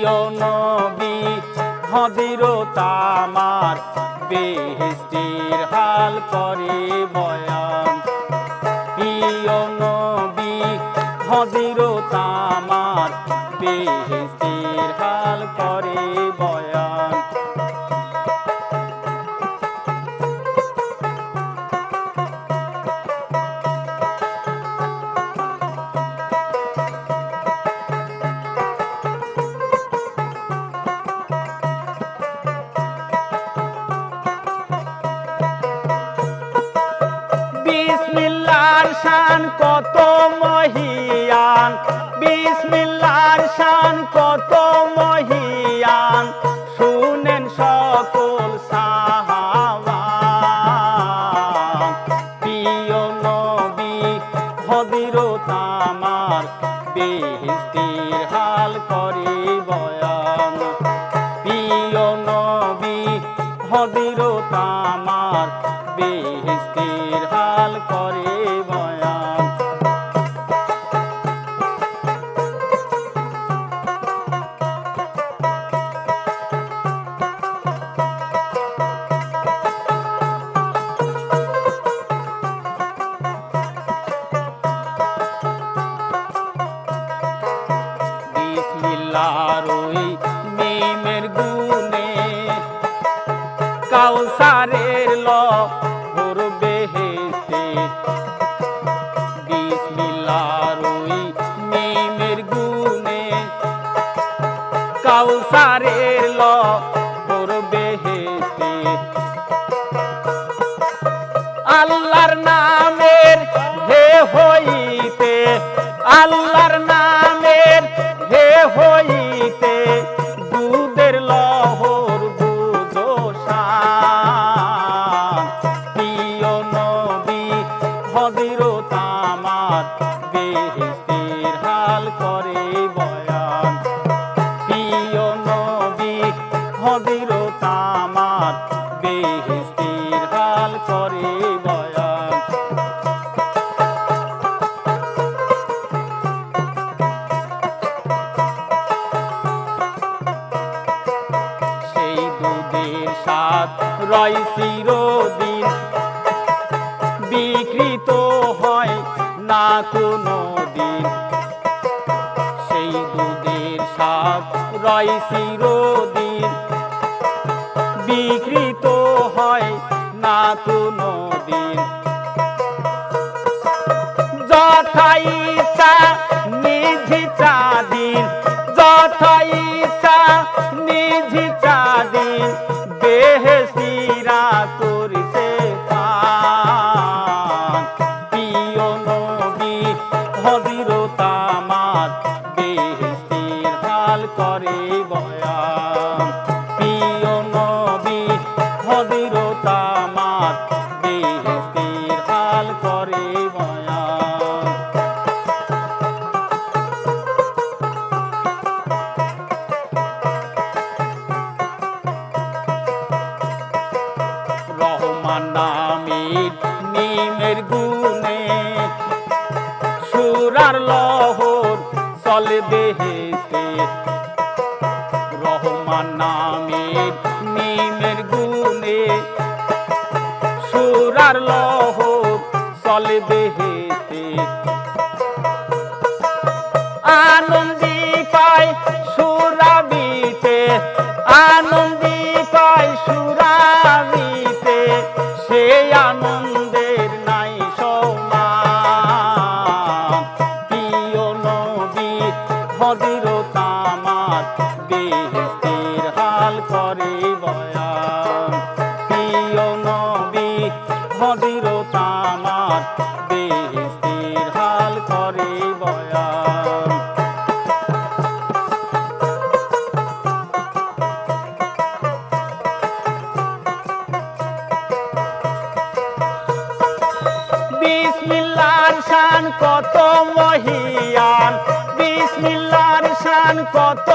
প্রিয় নবী হদির তামার বেহেস্তির হাল করে বয়ান। প্রিয় নবী হদির তামার বেহেস্তির হাল করে শান কত মহিয়ান। বিসমিল্লার শান কত মহিয়ান। শুনেন সকল সাহাবা প্রিয় নবী হদিরতা আমার বেহেস্তির হাল করে বয়ান। প্রিয় নবী হদিরতা আমার বিসমিল্লাহর ওই মিমের গুনে কাউসারের ল ল আল্লাহর নামের হে হইতে আল্লাহর নামের সেই দুধের বিকৃত হয় না কোনো দিন সেই দুধের স্বাদ রয় চিরদিন। বিকৃত হয় না কোনো দিন যথা ইচ্ছা নিঝি চাদিন যথা ইচ্ছা নিঝি চাদিন বেহেসিরা করিছে। প্রিয় নবী হদিরতা আমার করে বয়ান নামের নিমের গুনে সুরার লহর চলে বেহেস্তে রহমান নামের নিমের গুনে সুরার লহর চলে বেহেস্তে আনন্দি শান কত মহিয়ান বিসমিল্লার শান কত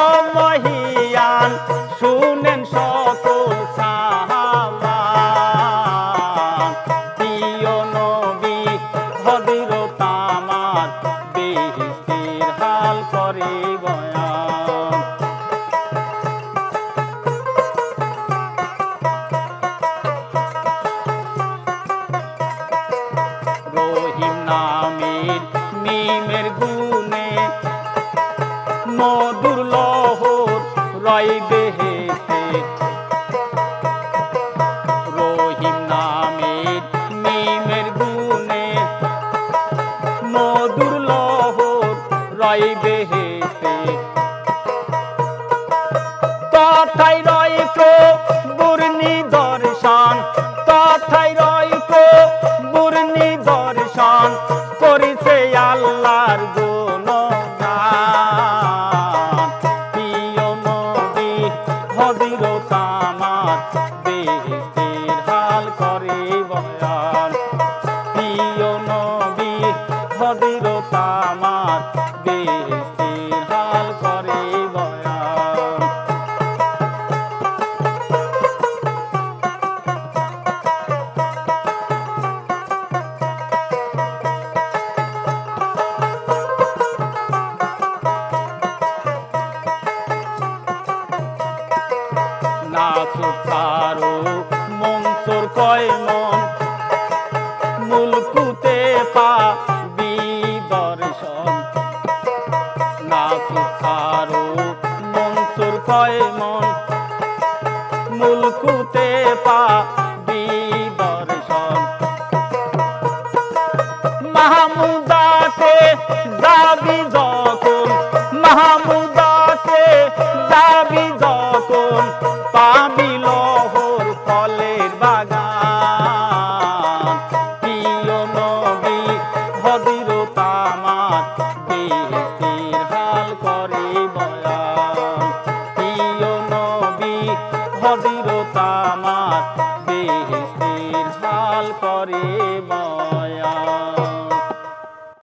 কামাত বেহেস্তে সারো মনসুর কয় মন। মুলকুতে পা বিদর্শন। নাচুক সারো মনসুর কয় মন। মুলকুতে পা বিদর্শন। মাহমুদাতে যাবি আমার